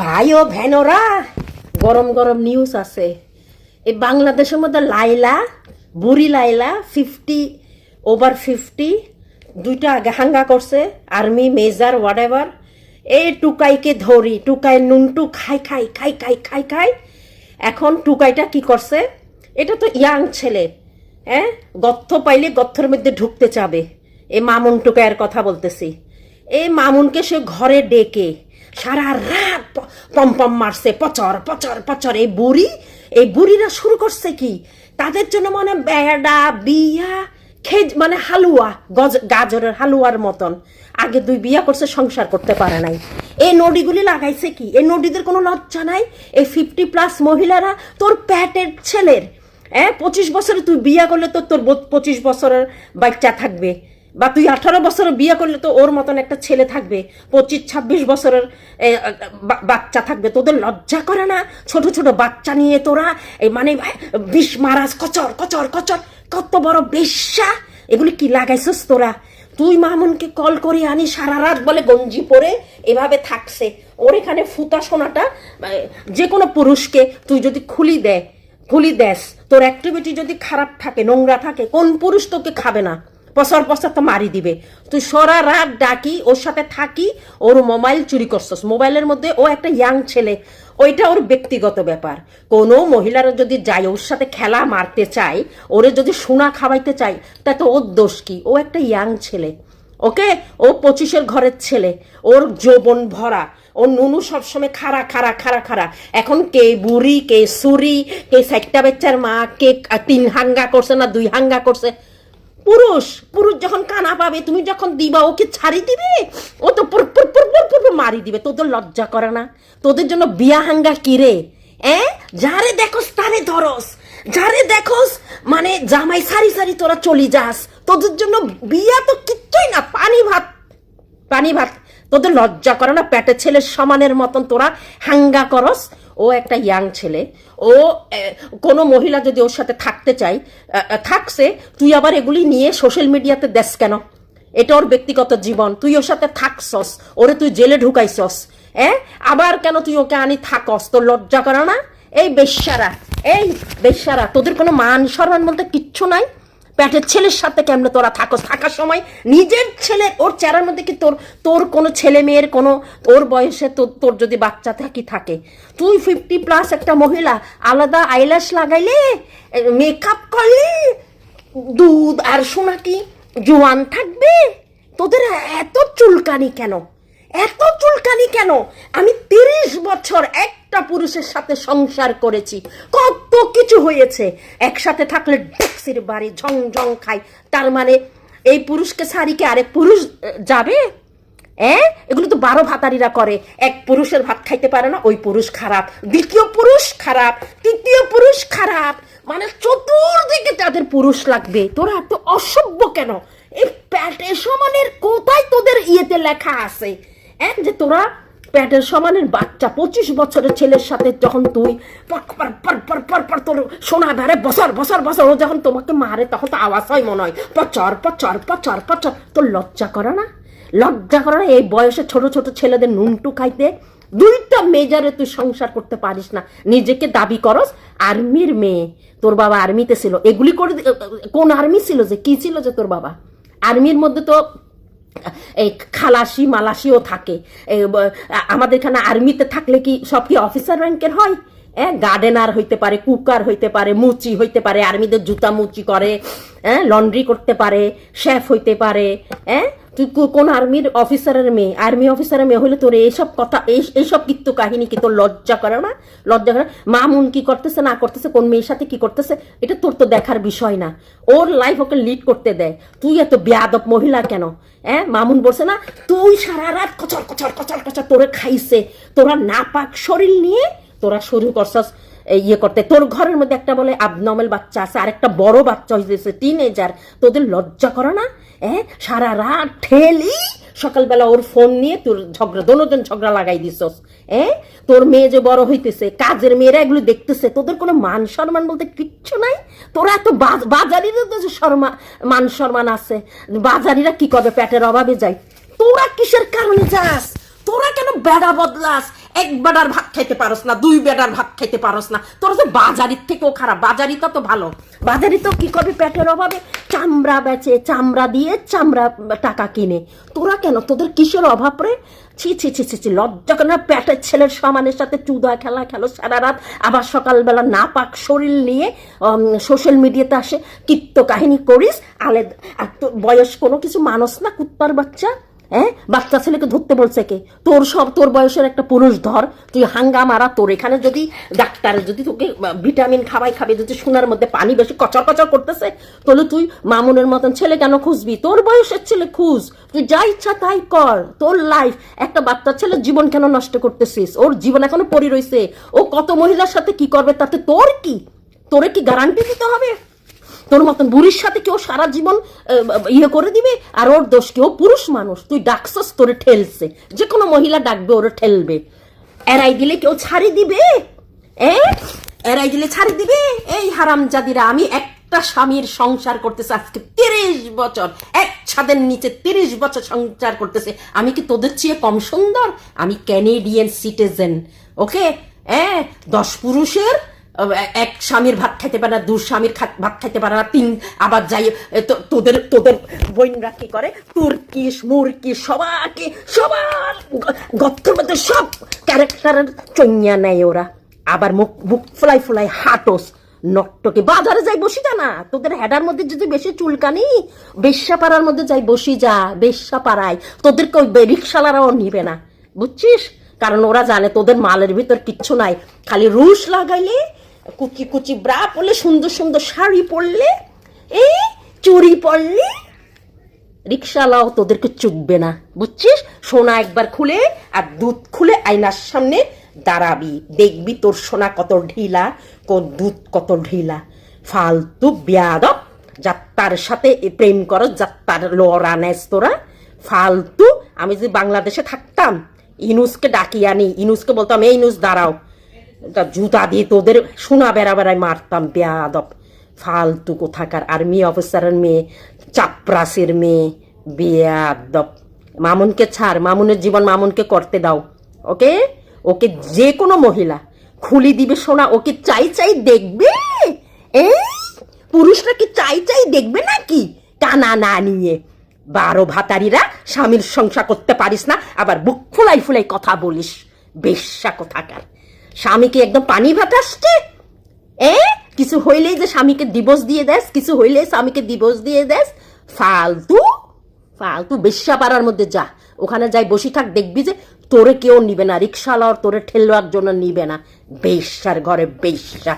ভাই ও ভ্যানোরা গরম গরম নিউজ আছে। এই বাংলাদেশের মধ্যে লাইলা, বুড়ি লাইলা ফিফটি ওভার ফিফটি দুইটা আগে হাঙ্গা করছে আর্মি মেজার হোয়াট এভার এই টুকাইকে ধরি, টুকাই নুনটু খাই খাই খাই খাই খাই খাই। এখন টুকাইটা কি করছে? এটা তো ইয়াং ছেলে হ্যাঁ? গর্থ পাইলে গর্থের মধ্যে ঢুকতে চাবে। এই মামুন টুকাইয়ের কথা বলতেছি। এই মামুনকে সে ঘরে ডেকে সারা রাত পম্পম মারছে, পচর পচর পচর। এই বুড়ি, এই বুড়িরা শুরু করছে কি? তাদের জন্য মানে বেড়া, বিয়া, খেজ মানে হালুয়া, গজ গাজরের হালুয়ার মতন। আগে দুই বিয়া করছে, সংসার করতে পারে নাই। এই নদীগুলি লাগাইছে কি? এই নদীদের কোনো লজ্জা নাই? এই ফিফটি প্লাস মহিলারা তোর প্যাটের ছেলের হ্যাঁ? পঁচিশ বছরে তুই বিয়া করলে তো তোর পঁচিশ বছরের বাচ্চা থাকবে। বা তুই আঠারো বছরের বিয়ে করলে তো ওর মতন একটা ছেলে থাকবে, পঁচিশ, ছাব্বিশ বছরের বাচ্চা থাকবে, তোদের লজ্জা করে না? ছোট ছোট বাচ্চা নিয়ে তোরা, এই মানে বিষ মারাজ কচর কচর কচর, কত বড় বেশ্যা? এগুলি কি লাগাইছিস তোরা? তুই মামুনকে কল করে আনি সারা রাত বলে গঞ্জি পরে এভাবে থাকছে। ওর এখানে ফুতা সোনাটা যে কোনো পুরুষকে তুই যদি খুলি দেয় খুলি দেস, তোর অ্যাক্টিভিটি যদি খারাপ থাকে, নোংরা থাকে, কোন পুরুষ তোকে খাবে না? পসর পসর তো মারি দিবে। তুই সরা রাত ডাকি, ওর সাথে থাকি, ওর মোবাইল চুরি করছস। মোবাইলের মধ্যে ও একটা ইয়াং ছেলে, ওইটা ওর ব্যক্তিগত ব্যাপার। কোনো মহিলারা যদি যায়, ওর সাথে খেলা মারতে চায়, ওরে যদি সোনা খাওয়াইতে চায় তা তো ওর দোষ কি? ও একটা ইয়াং ছেলে, ওকে? ও পঁচিশের ঘরের ছেলে, ওর যৌবন ভরা ও নুনু সবসময় খারা খারা খারা খারা এখন কে বুড়ি, কে সুরি, কে সাইটটা বেচ্চার মা, কে তিন হাঙ্গা করছে না দুই হাঙ্গা করছে? পুরুষ পুরুষ যখন কানা পাবে, তুমি যখন দিবা, ওকে ছাড়ি দিবে, ও তো মারি দিবে। তোদের লজ্জা করে না? তোদের জন্য বিয়া হাঙ্গা কিরে এ? যারে দেখোস তারে ধরস। যারে দেখোস মানে জামাই সারি সারি তোরা চলি যাস। তোদের জন্য বিয়া তো কিচ্ছুই না, পানি ভাত। পানি ভাত। তোদের লজ্জা করে না? পেটের ছেলের সমানের মতন তোরা হাঙ্গা করস। ও একটা ইয়াং ছেলে। ও কোনো মহিলা যদি ওর সাথে থাকতে চাই থাকছে, তুই আবার এগুলি নিয়ে সোশ্যাল মিডিয়াতে দেশ কেন? এটা ওর ব্যক্তিগত জীবন। তুই ওর সাথে থাকছস, ওরে তুই জেলে ঢুকাইছস হ্যাঁ আবার কেন তুই ওকে আনি থাকস? তোর লজ্জা করে না? এই বেশ্যারা এই বেশ্যারা, তোদের কোনো মান সম্মান বলতে কিচ্ছু নাই? পেটের ছেলের সাথে কেমনে তোরা থাকস? থাকার সময় নিজের ছেলে, ওর চেহারার মধ্যে কি তোর তোর কোনো ছেলে মেয়ের কোনো, ওর বয়সে তোর তোর যদি বাচ্চা থাকি থাকে? তুই ফিফটি প্লাস একটা মহিলা, আলাদা আইল্যাশ লাগাইলে মেকআপ করলে, দুধ আর সোনা কি জোয়ান থাকবে, তোদের এত চুলকানি কেন? এত চুলকানি কেন? আমি তিরিশ বছর একটা পুরুষের সাথে সংসার করেছি। কত কিছু হয়েছে। একসাথে থাকলে ডেক্সির বাড়ি ঝং ঝং খাই। তার মানে এই পুরুষকে সারিকে আরেক পুরুষ যাবে? হ্যাঁ এগুলো তো বারো ভাতারিরা করে। এক পুরুষের ভাত খাইতে পারে না, ওই পুরুষ খারাপ। দ্বিতীয় পুরুষ খারাপ। তৃতীয় পুরুষ খারাপ। মানে চতুর্দিকে তাদের পুরুষ লাগবে। তোরা এত অসভ্য কেন? এই প্যাটে সমানের কোথায় তোদের ইয়েতে লেখা আছে? হ্যাঁ যে তোরা প্যাটের সমানের বাচ্চা, পঁচিশ বছরের ছেলের সাথে যখন তুই তোর সোনা বেড়ে বছর বছর বছর ও যখন তোমাকে মারে, তখন তো আওয়াজ হয় মনে হয়, পচর পচর পচর পচর। তোর লজ্জা করে না? লজ্জা করে না এই বয়সে ছোট ছোট ছেলেদের নুনটু খাইতে? দুইটা মেজারে তুই সংসার করতে পারিস না। নিজেকে দাবি করস, আর্মির মেয়ে, তোর বাবা আর্মিতে ছিল। এগুলি করে কোন আর্মি ছিল যে, কি ছিল যে তোর বাবা? আর্মির মধ্যে তো এই খালাসি মালাসিও থাকে। আমাদের এখানে আর্মিতে থাকলে কি সব কি অফিসার র্যাঙ্কের হয়? হ্যাঁ গার্ডেনার হইতে পারে, কুকার হইতে পারে, মুচি হইতে পারে, আর্মিদের জুতা মুচি করে হ্যাঁ লন্ড্রি করতে পারে, শেফ হইতে পারে হ্যাঁ তুই কোন আর্মির অফিসারের মেয়ে, আর্মি অফিসারের মেয়ে হলে তোর এইসব কথা, এই এইসব কিন্তু কাহিনী কি তোর লজ্জা করে না? লজ্জা করে না? মামুন কি করতেছে, না করতেছে, কোন মেয়ের সাথে কি করতেছে, এটা তোর তো দেখার বিষয় না। ওর লাইফ ওকে লিড করতে দেয়। তুই এত বেয়াদব মহিলা কেন? হ্যাঁ মামুন বলছে না, তুই সারা রাত কচর কচর কচর কচর তোরে খাইছে। তোরা নাপাক শরীর নিয়ে তোরা শুরু করছস। ইয়ে করতে। তোর ঘরের মধ্যে একটা বলে আবনর্মাল বাচ্চা আছে আর একটা বড় বাচ্চা হয়েছে টিন এজার তোদের লজ্জা করে না হ্যাঁ সারা রাত ঠেলি সকালবেলা ওর ফোন নিয়ে তোর ঝগড়া, দোনোজন ঝগড়া লাগাই দিছস হ্যাঁ তোর মেয়ে যে বড় হইতেছে, কাজের মেয়েরা এগুলো দেখতেছে, তোদের কোনো মান সম্মান বলতে কিচ্ছু নাই? তোরা এত বাজ- বাজারিদের তো মান সম্মান আছে, বাজারিরা কি করবে, পেটের অভাবে যায়। তোরা কিসের কারণে যাস? তোরা কেন বেড়া বদলাস? এক বেটার ভাত খাইতে পারস না, দুই বেটার ভাত খাইতে পারস না। তোর তো বাজারির থেকেও খারাপ বাজারিটা তো ভালো। বাজারি তো কি করবে পেটের অভাবে? চামড়া বেচে, চামড়া দিয়ে চামড়া টাকা কিনে। তোরা কেন? তোদের কিসের অভাব রে? ছি ছি ছি ছি ছি, লজ্জা কেন পেটের ছেলের সমানের সাথে চুদা খেলা খেলো সারা রাত, আবার সকালবেলা না পাক শরীর নিয়ে সোশ্যাল মিডিয়াতে আসে কিত্ত কাহিনী করিস আলে বয়স কোনো কিছু মানুষ না কুত্তার বাচ্চা? হ্যাঁ? বাচ্চা ছেলেকে ধরতে বলছে কে? তোর সব, তোর বয়সের একটা পুরুষ ধর, তুই হাঙ্গা মারা তোর এখানে যদি ডাক্তার যদি তোকে ভিটামিন খাবাই খাবে, যদি সোনার মধ্যে পানি বেশি কচর কচর করতেছে, তাহলে তুই মামুনের মতন ছেলে কেন খুঁজবি? তোর বয়সের ছেলে খুঁজ, তুই যা ইচ্ছা তাই কর, তোর লাইফ একটা বাচ্চা ছেলে জীবন কেন নষ্ট করতেছিস? ওর জীবন এখনও পড়ে রইছে, ও কত মহিলার সাথে কি করবে, তাতে তোর কি? তোরে কি গ্যারান্টি দিতে হবে? তোর মতন বুড়ির সাথে কেউ সারা জীবন ইয়ে করে দিবে, আর ওর দোষ কেউ পুরুষ মানুষ। তুই ডাকছস, তোরে ঠেলছে। যে কোনো মহিলা ডাকবে, ওরে ঠেলবে। এরাই দিলে কেউ ছাড়ি দিবে? এ? এরাই দিলে ছাড়ি দিবে? এই হারামজাদিরা, আমি একটা স্বামীর সংসার করতেছে আজকে তিরিশ বছর। এক ছাদের নিচে তিরিশ বছর সংসার করতেছে। আমি কি তোদের চেয়ে কম সুন্দর? আমি ক্যানেডিয়ান সিটিজেন ওকে হ্যাঁ দশ পুরুষের এক স্বামীর ভাত খাইতে পারে না, দু স্বামীর ভাত খাইতে পারে না, তিন আবার যাই তোদের তোদের বোনরা কি করে? তুর্কিশ মুরকি সবাকে সবার গ- গর্তের মধ্যে সব ক্যারেক্টারের চইয়া নেয় ওরা। আবার মুখ মুখ ফুলাই ফুলাই হাটোস। নট্টকে বাজারে যাই বসি যা না। তোদের হেডার মধ্যে যদি বেশি চুলকানি বেশ্যা পাড়ার মধ্যে যাই বসি যা বেশ্যা পাড়ায় তোদেরকে ওই রিক্সালারাও নিবে না। বুঝছিস? কারণ ওরা জানে তোদের মালের ভিতর কিচ্ছু নাই। খালি রুশ লাগাইলে কুচি কুচি ব্রা পরলে, সুন্দর সুন্দর শাড়ি পরলে, এই চুড়ি পরলে, রিক্সাওয়ালাও তোদেরকে চুকবে না, বুঝছিস? সোনা একবার খুলে আর দুধ খুলে আয়নার সামনে দাঁড়াবি, দেখবি তোর সোনা কত ঢিলা কত দুধ কত ঢিলা। ফালতু বেয়াদব যাত্রার সাথে প্রেম করো যাত্রার লড়া নেস তোরা। ফালতু, আমি যদি বাংলাদেশে থাকতাম, ইনুসকে ডাকি আনি, ইনুসকে বলতাম, এই ইনুস, দাঁড়াও। জুতা দিয়ে তোদের সোনা বেড়া বেড়ায় মারতাম বেয়াদব। ফালতু কোথাকার আর্মি অফিসারের মেয়ে, চাপরাসের মেয়ে, বেয়াদব। মামুনকে ছাড়, মামুনের জীবন মামুনকে করতে দাও, ওকে? ওকে যে কোনো মহিলা খুলি দিবে সোনা, ওকে চাই চাই দেখবে? এই? পুরুষরা কি চাই চাই দেখবে নাকি? কানা না নিয়ে। বারো ভাতারিরা স্বামীর সংসার করতে পারিস না, আবার বুক ফুলাই ফুলাই কথা বলিস। বেশ্যা কোথাকার। স্বামীকে একদম পানি ভাত আসছে এ? কিছু হইলেই যে স্বামীকে দিবস দিয়ে দেস, কিছু হইলেই স্বামীকে দিবস দিয়ে দেস? ফালতু ফালতু বেশ্যা পাড়ার মধ্যে যা। ওখানে যাই বসি থাক, দেখবি যে তোরে কেউ নিবে না রিক্সাওয়ালা তোরে ঠেলোয়ার জন্য নিবে না। বেশ্যার ঘরে বেশ্যা।